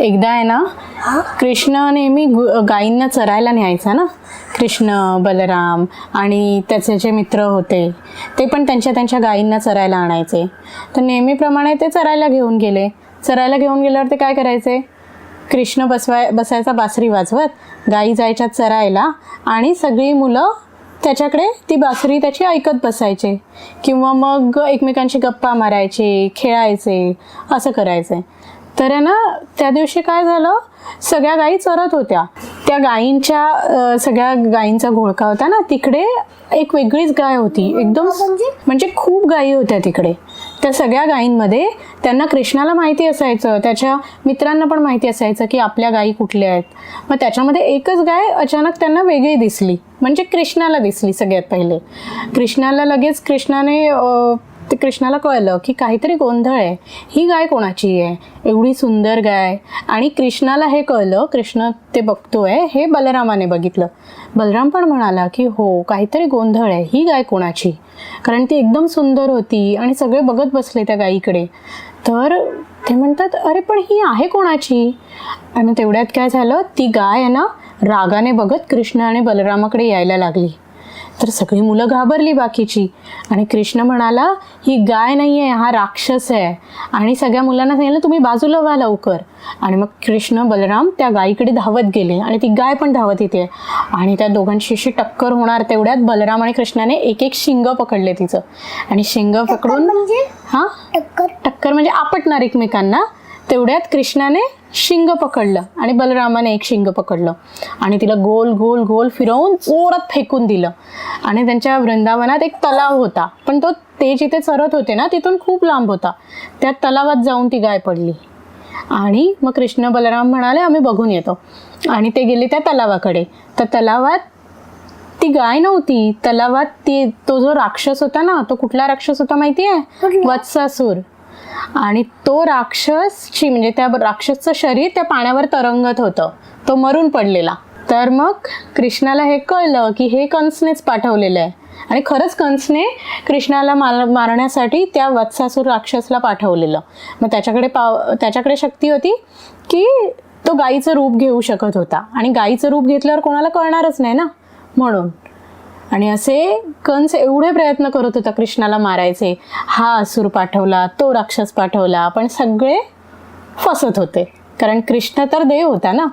एकदा आहे ना कृष्ण नेहमी गायींना चरायला न्यायचा ना. कृष्ण बलराम आणि त्याचे जे मित्र होते ते पण त्यांच्या त्यांच्या गायींना चरायला आणायचे. तर नेहमीप्रमाणे ते चरायला घेऊन गेले. चरायला घेऊन गेल्यावर ते काय करायचे? कृष्ण बसवाय बसायचा बासरी वाजवत गायी जायच्या चरायला आणि सगळी मुलं त्याच्याकडे ती बासरी त्याची ऐकत बसायचे. किंवा मग एकमेकांशी गप्पा मारायचे खेळायचे असं करायचे. तर आहे ना त्या दिवशी काय झालं? सगळ्या गायी चरत होत्या. त्या गायींच्या सगळ्या गायींचा घोळका होता ना तिकडे एक वेगळीच गाय होती. एकदम म्हणजे? खूप गायी होत्या तिकडे. त्या सगळ्या गायींमध्ये त्यांना कृष्णाला माहिती असायचं. त्याच्या मित्रांना पण माहिती असायचं की आपल्या गायी कुठल्या आहेत. मग त्याच्यामध्ये एकच गाय अचानक त्यांना वेगळी दिसली. म्हणजे कृष्णाला दिसली सगळ्यात पहिले. कृष्णाला लगेच कृष्णाने कृष्णाला कळलं की काहीतरी गोंधळ आहे. ही गाय कोणाची आहे? एवढी सुंदर गाय. आणि कृष्णाला हे कळलं कृष्ण ते बघतोय हे बलरामाने बघितलं. बलराम पण म्हणाला की हो काहीतरी गोंधळ आहे. ही गाय कोणाची? कारण ती एकदम सुंदर होती आणि सगळे बघत बसले त्या गायीकडे तर ते म्हणतात अरे पण ही आहे कोणाची? आणि तेवढ्यात काय झालं ती गाय आहे ना रागाने बघत कृष्ण आणि बलरामाकडे यायला लागली. तर सगळी मुलं घाबरली बाकीची. आणि कृष्ण म्हणाला ही गाय नाही आहे हा राक्षस आहे. आणि सगळ्या मुलांना सांगितलं तुम्ही बाजूला व्हा लवकर. आणि मग कृष्ण बलराम त्या गायीकडे धावत गेले आणि ती गाय पण धावत येते आणि त्या दोघांशी अशी टक्कर होणार तेवढ्यात बलराम आणि कृष्णाने एक एक शिंग पकडले तिचं. आणि शिंग पकडून म्हणजे? हां? टक्कर? टक्कर म्हणजे आपटणार एकमेकांना. तेवढ्यात कृष्णाने शिंग पकडलं आणि बलरामाने एक शिंग पकडलं. आणि तिला गोल गोल गोल फिरवून जोरात फेकून दिलं. आणि त्यांच्या वृंदावनात एक तलाव होता. पण तो ते जिथे चरत होते ना तिथून खूप लांब होता. त्या तलावात जाऊन ती गाय पडली. आणि मग कृष्ण बलराम म्हणाले आम्ही बघून येतो. आणि ते गेले त्या तलावाकडे. तर तलावात ती गाय नव्हती. तलावात ती तो जो राक्षस होता ना तो कुठला राक्षस होता माहिती आहे? वत्सासूर. आणि तो राक्षसची म्हणजे त्या राक्षसचं शरीर त्या पाण्यावर तरंगत होतं. तो मरून पडलेला. तर मग कृष्णाला हे कळलं की हे कंसनेच पाठवलेलं आहे. आणि खरंच कंसने कृष्णाला मार मारण्यासाठी त्या वत्सासूर राक्षसला पाठवलेलं. मग त्याच्याकडे पाव त्याच्याकडे शक्ती होती की तो गाईचं रूप घेऊ शकत होता. आणि गाईचं रूप घेतल्यावर कोणाला कळणारच नाही ना? म्हणून. आणि असे कंस एवढे प्रयत्न करत होता कृष्णाला मारायचे. हा असुर पाठवला तो राक्षस पाठवला पण सगळे फसत होते. कारण कृष्ण तर देव होता ना.